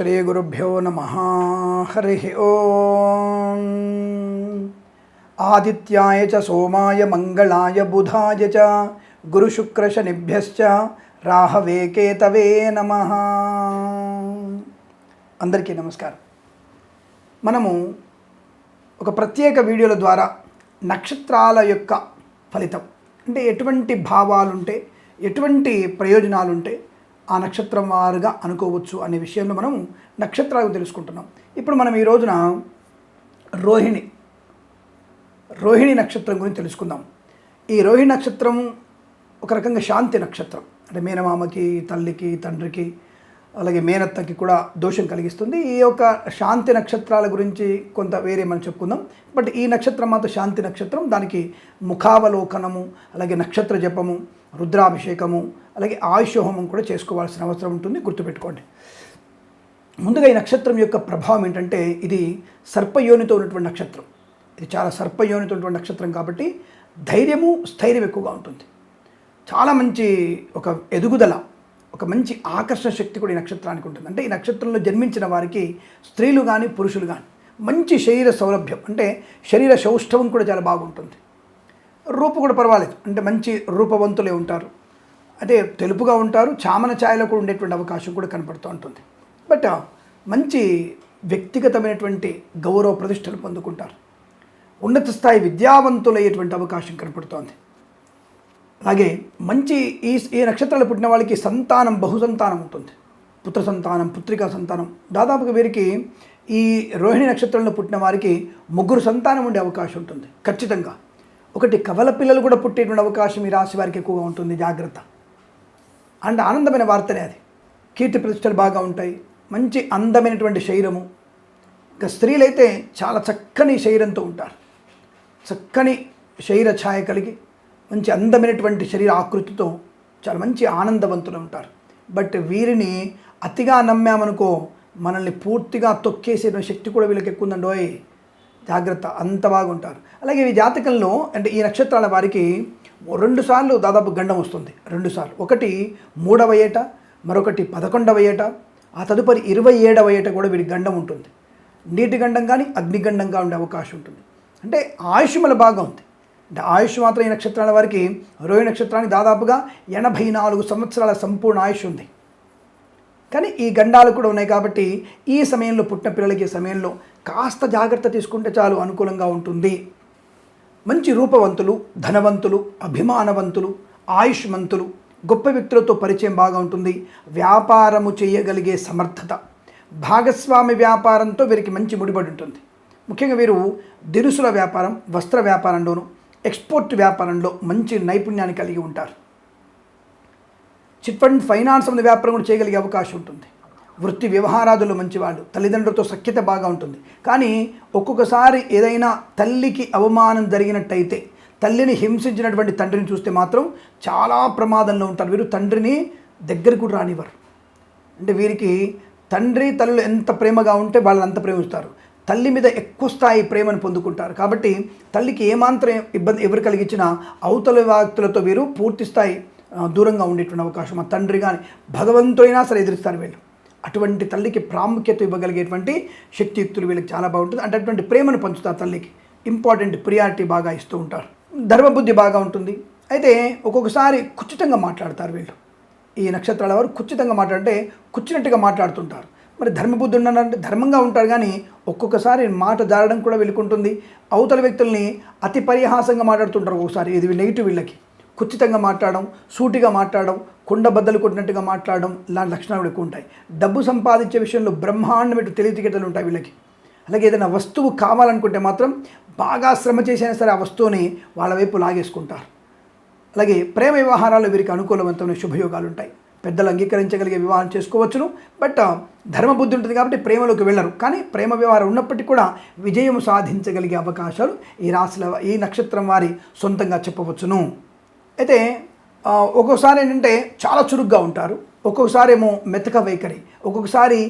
శ్రీగురుభ్యో నమ. హరి ఓం. ఆదిత్యాయ చ సోమాయ మంగళాయ బుధాయ చ గురుశుక్రశనిభ్యశ్చ రాహవే కేతవే నమ. అందరికీ నమస్కారం. మనము ఒక ప్రత్యేక వీడియోల ద్వారా నక్షత్రాల యొక్క ఫలితం అంటే ఎటువంటి భావాలుంటే ఎటువంటి ప్రయోజనాలుంటే ఆ నక్షత్రం వారుగా అనుకోవచ్చు అనే విషయంలో మనం నక్షత్రాలు తెలుసుకుంటున్నాం. ఇప్పుడు మనం ఈ రోజున రోహిణి రోహిణి నక్షత్రం గురించి తెలుసుకుందాం. ఈ రోహిణి నక్షత్రం ఒక రకంగా శాంతి నక్షత్రం. అంటే మేనమామకి తల్లికి తండ్రికి అలాగే మేనత్తకి కూడా దోషం కలిగిస్తుంది. ఈ యొక్క శాంతి నక్షత్రాల గురించి కొంత వేరే మనం చెప్పుకుందాం. బట్ ఈ నక్షత్రం మాత్రం శాంతి నక్షత్రం. దానికి ముఖావలోకనము అలాగే నక్షత్ర జపము రుద్రాభిషేకము అలాగే ఆయుష హోమం కూడా చేసుకోవాల్సిన అవసరం ఉంటుంది గుర్తుపెట్టుకోండి. ముందుగా ఈ నక్షత్రం యొక్క ప్రభావం ఏంటంటే ఇది సర్పయోనితో ఉన్నటువంటి నక్షత్రం. ఇది చాలా సర్పయోనితో ఉన్నటువంటి నక్షత్రం కాబట్టి ధైర్యము స్థైర్యం ఎక్కువగా ఉంటుంది. చాలా మంచి ఒక ఎదుగుదల ఒక మంచి ఆకర్షణ శక్తి కూడా ఈ నక్షత్రానికి ఉంటుంది. అంటే ఈ నక్షత్రంలో జన్మించిన వారికి స్త్రీలు కానీ పురుషులు కానీ మంచి శరీర సౌలభ్యం అంటే శరీర సౌష్ఠవం కూడా చాలా బాగుంటుంది. రూపు కూడా పర్వాలేదు అంటే మంచి రూపవంతులే ఉంటారు. అంటే తెలుపుగా ఉంటారు చామన ఛాయలో కూడా ఉండేటువంటి అవకాశం కూడా కనపడుతూ ఉంటుంది. బట్ మంచి వ్యక్తిగతమైనటువంటి గౌరవ ప్రతిష్టలు పొందుకుంటారు. ఉన్నత స్థాయి విద్యావంతులయ్యేటువంటి అవకాశం కనపడుతోంది. అలాగే మంచి ఈ ఈ నక్షత్రాలు పుట్టిన వాళ్ళకి సంతానం బహు సంతానం ఉంటుంది. పుత్ర సంతానం పుత్రికా సంతానం. దాదాపుగా వీరికి ఈ రోహిణి నక్షత్రంలో పుట్టిన వారికి ముగ్గురు సంతానం ఉండే అవకాశం ఉంటుంది. ఖచ్చితంగా. ఒకటి కవల పిల్లలు కూడా పుట్టేటువంటి అవకాశం ఈ రాశి వారికి ఎక్కువగా ఉంటుంది. జాగ్రత్త. అండ్ ఆనందమైన వార్తనే అది. కీర్తి ప్రతిష్టలు బాగా ఉంటాయి. మంచి అందమైనటువంటి శరీరము. ఇంకా స్త్రీలైతే చాలా చక్కని శరీరంతో ఉంటారు. చక్కని శరీర ఛాయ కలిగి మంచి అందమైనటువంటి శరీర ఆకృతితో చాలా మంచి ఆనందవంతులు ఉంటారు. బట్ వీరిని అతిగా నమ్మామనుకో మనల్ని పూర్తిగా తొక్కేసే శక్తి కూడా వీళ్ళకి ఎక్కువ ఉందండోయ్ జాగ్రత్త అంత బాగుంటారు. అలాగే ఈ జాతకంలో అంటే ఈ నక్షత్రాల వారికి రెండు సార్లు దాదాపు గండం వస్తుంది. రెండు సార్లు. ఒకటి మూడవ ఏట మరొకటి పదకొండవ ఏట ఆ తదుపరి ఇరవై ఏడవ ఏట కూడా వీడికి గండం ఉంటుంది. నీటి గండం కానీ అగ్నిగండంగా ఉండే అవకాశం ఉంటుంది. అంటే ఆయుష్మల భాగం బాగా ఉంది. అంటే ఆయుష్ మాత్రం ఈ నక్షత్రాల వారికి రోహి నక్షత్రానికి దాదాపుగా ఎనభై నాలుగు సంవత్సరాల సంపూర్ణ ఆయుష్ ఉంది. కానీ ఈ గండాలు కూడా ఉన్నాయి కాబట్టి ఈ సమయంలో పుట్టిన పిల్లలకి ఈ సమయంలో కాస్త జాగ్రత్త తీసుకుంటే చాలు అనుకూలంగా ఉంటుంది. మంచి రూపవంతులు ధనవంతులు అభిమానవంతులు ఆయుష్మంతులు గొప్ప వ్యక్తులతో పరిచయం బాగా ఉంటుంది. వ్యాపారము చేయగలిగే సమర్థత. భాగస్వామి వ్యాపారంతో వీరికి మంచి ముడిపడి ఉంటుంది. ముఖ్యంగా వీరు దినుసుల వ్యాపారం వస్త్ర వ్యాపారంలోను ఎక్స్పోర్ట్ వ్యాపారంలో మంచి నైపుణ్యాన్ని కలిగి ఉంటారు. చిట్ ఫండ్ ఫైనాన్స్ అనే వ్యాపారం కూడా చేయగలిగే అవకాశం ఉంటుంది. వృత్తి వ్యవహారాదులు మంచివాడు. తల్లిదండ్రులతో సఖ్యత బాగా ఉంటుంది. కానీ ఒక్కొక్కసారి ఏదైనా తల్లికి అవమానం జరిగినట్టయితే తల్లిని హింసించినటువంటి తండ్రిని చూస్తే మాత్రం చాలా ప్రమాదంలో ఉంటారు. వీరు తండ్రిని దగ్గరకు కూడా రానివ్వరు. అంటే వీరికి తండ్రి తల్లులు ఎంత ప్రేమగా ఉంటే వాళ్ళని అంత ప్రేమిస్తారు. తల్లి మీద ఎక్కువ స్థాయి ప్రేమను పొందుకుంటారు. కాబట్టి తల్లికి ఏమాత్రం ఇబ్బంది ఎవరు కలిగించినా అవతల వ్యక్తులతో వీరు పూర్తి స్థాయి దూరంగా ఉండేటువంటి అవకాశం. ఆ తండ్రి కానీ భగవంతుడైనా సరే ఎదురుస్తారు వీళ్ళు. అటువంటి తల్లికి ప్రాముఖ్యత ఇవ్వగలిగేటువంటి శక్తియుక్తులు వీళ్ళకి చాలా బాగుంటుంది. అంటే అటువంటి ప్రేమను పంచుతారు తల్లికి. ఇంపార్టెంట్ ప్రియారిటీ బాగా ఇస్తూ ఉంటారు. ధర్మబుద్ధి బాగా ఉంటుంది. అయితే ఒక్కొక్కసారి కుచితంగా మాట్లాడతారు వీళ్ళు. ఈ నక్షత్రాల వారు కుచితంగా మాట్లాడితే కుచ్చినట్టుగా మాట్లాడుతుంటారు. మరి ధర్మబుద్ధి ఉండాలంటే ధర్మంగా ఉంటారు కానీ ఒక్కొక్కసారి మాట జారడం కూడా వెళ్ళుకుంటుంది అవతల వ్యక్తుల్ని అతి పరిహాసంగా మాట్లాడుతుంటారు ఒక్కొక్కసారి. ఇది నెగిటివ్ వీళ్ళకి. కుచితంగా మాట్లాడడం సూటిగా మాట్లాడడం కుండ బద్దలు కొట్టినట్టుగా మాట్లాడడం ఇలాంటి లక్షణాలు ఎక్కువ ఉంటాయి డబ్బు సంపాదించే విషయంలో బ్రహ్మాండమైన తెలివితేటలు ఉంటాయి వీళ్ళకి. అలాగే ఏదైనా వస్తువు కావాలనుకుంటే మాత్రం బాగా శ్రమ చేసైనా సరే ఆ వస్తువుని వాళ్ళ వైపు లాగేసుకుంటారు. అలాగే ప్రేమ వ్యవహారాలు వీరికి అనుకూలవంతమైన శుభయోగాలు ఉంటాయి. పెద్దలు అంగీకరించగలిగే వివాహం చేసుకోవచ్చును బట్ ధర్మబుద్ధి ఉంటుంది కాబట్టి ప్రేమలోకి వెళ్ళరు. కానీ ప్రేమ వ్యవహారం ఉన్నప్పటికీ కూడా విజయం సాధించగలిగే అవకాశాలు ఈ రాశుల ఈ నక్షత్రం వారి సొంతంగా చెప్పవచ్చును. అయితే ఒక్కొక్కసారి ఏంటంటే చాలా చురుగ్గా ఉంటారు. ఒక్కొక్కసారి ఏమో మెతక వైఖరి. ఒక్కొక్కసారి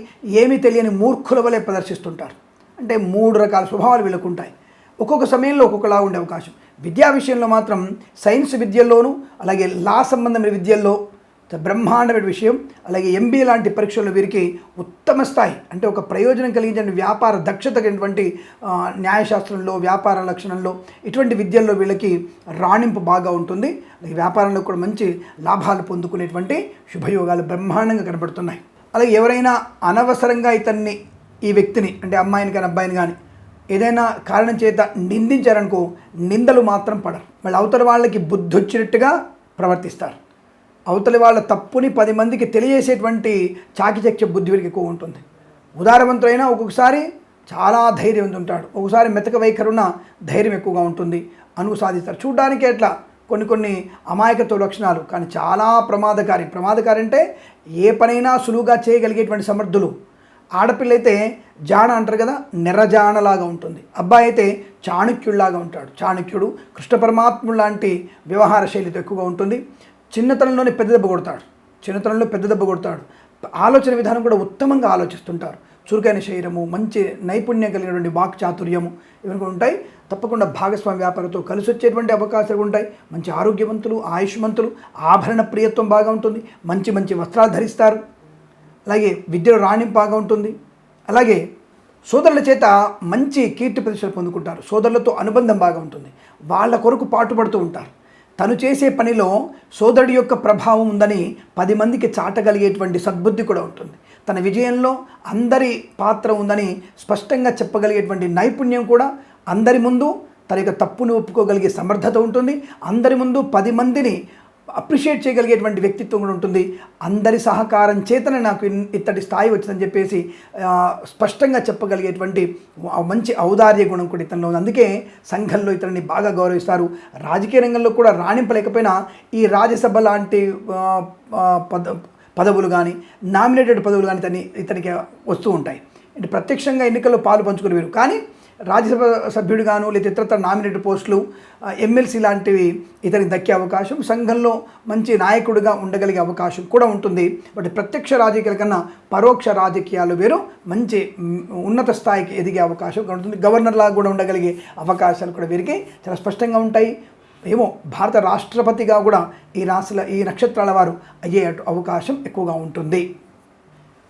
ఏమీ తెలియని మూర్ఖుల వలె ప్రదర్శిస్తుంటారు. అంటే మూడు రకాల స్వభావాలు వీళ్ళకుంటాయి ఒక్కొక్క సమయంలో ఒక్కొక్కలా ఉండే అవకాశం. విద్యా విషయంలో మాత్రం సైన్స్ విద్యల్లోనూ అలాగే లా సంబంధమైన విద్యల్లో బ్రహ్మాండమైన విషయం. అలాగే ఎంబీ లాంటి పరీక్షల్లో వీరికి ఉత్తమ స్థాయి. అంటే ఒక ప్రయోజనం కలిగించిన వ్యాపార దక్షత కలిగినటువంటి న్యాయశాస్త్రంలో వ్యాపార లక్షణంలో ఇటువంటి విద్యల్లో వీళ్ళకి రాణింపు బాగా ఉంటుంది. అలాగే వ్యాపారంలో కూడా మంచి లాభాలు పొందుకునేటువంటి శుభయోగాలు బ్రహ్మాండంగా కనబడుతున్నాయి. అలాగే ఎవరైనా అనవసరంగా ఇతన్ని ఈ వ్యక్తిని అంటే అమ్మాయిని కానీ అబ్బాయిని కానీ ఏదైనా కారణం చేత నిందించారనుకో నిందలు మాత్రం పడరు. మళ్ళీ అవతల వాళ్ళకి బుద్ధి వచ్చినట్టుగా ప్రవర్తిస్తారు. అవతలి వాళ్ళ తప్పుని పది మందికి తెలియజేసేటువంటి చాకిచక్య బుద్ధి వీరికి ఎక్కువ ఉంటుంది. ఉదారవంతులైనా ఒక్కొక్కసారి చాలా ధైర్యం ఉంటాడు ఒకసారి మెతక వైఖరున్న ధైర్యం ఎక్కువగా ఉంటుంది. అనుకు సాధిస్తారు. చూడడానికి ఎట్లా? కొన్ని కొన్ని అమాయకత్వ లక్షణాలు. కానీ చాలా ప్రమాదకారి. ప్రమాదకారి అంటే ఏ పనైనా సులువుగా చేయగలిగేటువంటి సమర్థులు. ఆడపిల్ల అయితే జాణ అంటారు కదా నిరజాణలాగా ఉంటుంది. అబ్బాయి అయితే చాణక్యుడిలాగా ఉంటాడు. చాణక్యుడు కృష్ణ పరమాత్ముడు లాంటి వ్యవహార శైలితో ఎక్కువగా ఉంటుంది. చిన్నతనంలోనే పెద్ద దెబ్బ కొడతాడు. చిన్నతనంలో పెద్ద దెబ్బ కొడతాడు. ఆలోచన విధానం కూడా ఉత్తమంగా ఆలోచిస్తుంటారు. చురుకైన శరీరము మంచి నైపుణ్యం కలిగినటువంటి వాక్ చాతుర్యము ఇవన్నీ కూడా ఉంటాయి. తప్పకుండా భాగస్వామి వ్యాపారంతో కలిసి వచ్చేటువంటి అవకాశాలు ఉంటాయి. మంచి ఆరోగ్యవంతులు ఆయుష్మంతులు ఆభరణ ప్రియత్వం బాగా ఉంటుంది. మంచి మంచి వస్త్రాలు ధరిస్తారు. అలాగే విద్యలో రాణింపు బాగా ఉంటుంది. అలాగే సోదరుల చేత మంచి కీర్తి ప్రతిష్టలు పొందుకుంటారు. సోదరులతో అనుబంధం బాగా ఉంటుంది. వాళ్ళ కొరకు పాటుపడుతూ ఉంటారు. తను చేసే పనిలో సోదరుడి యొక్క ప్రభావం ఉందని పది మందికి చాటగలిగేటువంటి సద్బుద్ధి కూడా ఉంటుంది. తన విజయంలో అందరి పాత్ర ఉందని స్పష్టంగా చెప్పగలిగేటువంటి నైపుణ్యం కూడా అందరి ముందు తన యొక్క తప్పును ఒప్పుకోగలిగే సమర్థత ఉంటుంది. అందరి ముందు పది మందిని అప్రిషియేట్ చేయగలిగేటువంటి వ్యక్తిత్వం కూడా ఉంటుంది. అందరి సహకారం చేతనే నాకు ఇన్- ఇత్తడి స్థాయి వచ్చిందని చెప్పేసి స్పష్టంగా చెప్పగలిగేటువంటి మంచి ఔదార్య గుణం కూడా ఇతనిలో ఉంది. అందుకే సంఘంలో ఇతన్ని బాగా గౌరవిస్తారు. రాజకీయ రంగంలో కూడా రాణింపలేకపోయినా ఈ రాజ్యసభ లాంటి పద పదవులు కానీ నామినేటెడ్ పదవులు కానీ ఇతని ఇతనికి వస్తూ ఉంటాయి. అంటే ప్రత్యక్షంగా ఎన్నికల్లో పాలు పంచుకునేవారు. కానీ రాజ్యసభ సభ్యుడిగాను లేదా ఇతరత్ర నామినేటెడ్ పోస్టులు ఎమ్మెల్సీ లాంటివి ఇతనికి దక్కే అవకాశం సంఘంలో మంచి నాయకుడిగా ఉండగలిగే అవకాశం కూడా ఉంటుంది. బట్ ప్రత్యక్ష రాజకీయాల కన్నా పరోక్ష రాజకీయాలు వేరు మంచి ఉన్నత స్థాయికి ఎదిగే అవకాశం కూడా ఉంటుంది. గవర్నర్లాగా కూడా ఉండగలిగే అవకాశాలు కూడా వీరికి చాలా స్పష్టంగా ఉంటాయి. ఏమో భారత రాష్ట్రపతిగా కూడా ఈ రాశుల ఈ నక్షత్రాల వారు అయ్యే అవకాశం ఎక్కువగా ఉంటుంది.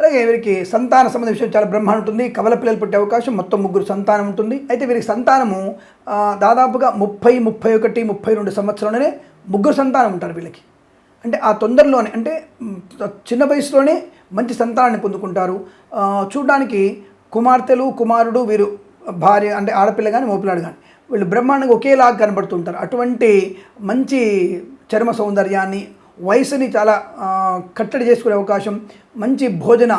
అలాగే వీరికి సంతాన సంబంధ విషయం చాలా బ్రహ్మాండం ఉంటుంది. కవల పిల్లలు పుట్టే అవకాశం మొత్తం ముగ్గురు సంతానం ఉంటుంది. అయితే వీరికి సంతానము దాదాపుగా ముప్పై ముప్పై ఒకటి ముప్పై రెండు సంవత్సరంలోనే ముగ్గురు సంతానం ఉంటారు వీళ్ళకి. అంటే ఆ తొందరలోనే అంటే చిన్న వయసులోనే మంచి సంతానాన్ని పొందుకుంటారు. చూడడానికి కుమార్తెలు కుమారుడు వీరు భార్య అంటే ఆడపిల్ల కానీ మోపిలాడు కానీ వీళ్ళు బ్రహ్మాండంగా ఒకేలాగా కనబడుతుంటారు. అటువంటి మంచి చర్మ సౌందర్యాన్ని వయసుని చాలా కట్టడి చేసుకునే అవకాశం మంచి భోజన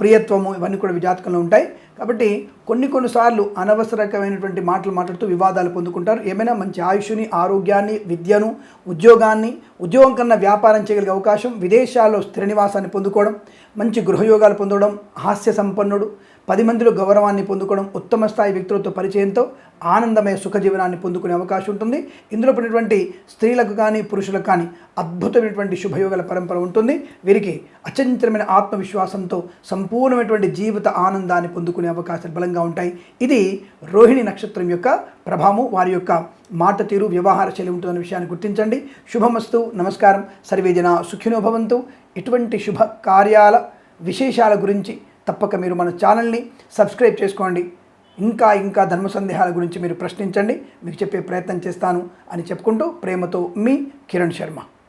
ప్రియత్వము ఇవన్నీ కూడా విజాతకంలో ఉంటాయి. కాబట్టి కొన్ని కొన్నిసార్లు అనవసరకమైనటువంటి మాటలు మాట్లాడుతూ వివాదాలు పొందుకుంటారు. ఏమైనా మంచి ఆయుష్ని ఆరోగ్యాన్ని విద్యను ఉద్యోగాన్ని ఉద్యోగం కన్నా వ్యాపారం చేయగలిగే అవకాశం విదేశాల్లో స్థిర నివాసాన్ని పొందుకోవడం మంచి గృహయోగాలు పొందడం హాస్య సంపన్నుడు పది మందిలో గౌరవాన్ని పొందుకోవడం ఉత్తమ స్థాయి వ్యక్తులతో పరిచయంతో ఆనందమయ సుఖజీవనాన్ని పొందుకునే అవకాశం ఉంటుంది. ఇందులో పడినటువంటి స్త్రీలకు కానీ పురుషులకు కానీ అద్భుతమైనటువంటి శుభయోగాల పరంపర ఉంటుంది. వీరికి అచంచలమైన ఆత్మవిశ్వాసంతో సంపూర్ణమైనటువంటి జీవిత ఆనందాన్ని పొందుకునే అవకాశాలు బలంగా ఉంటాయి. ఇది రోహిణి నక్షత్రం యొక్క ప్రభావం వారి యొక్క మాట తీరు వ్యవహార శైలి ఉంటుందన్న విషయాన్ని గుర్తించండి. శుభమస్తు నమస్కారం. సర్వేజన సుఖినోభవంతు ఇటువంటి శుభ కార్యాల విశేషాల గురించి తప్పక మీరు మన ఛానల్ని సబ్స్క్రైబ్ చేసుకోండి. ఇంకా ఇంకా ధర్మ సందేహాల గురించి మీరు ప్రశ్నించండి. మీకు చెప్పే ప్రయత్నం చేస్తాను అని చెప్పుకుంటూ ప్రేమతో మీ కిరణ్ శర్మ.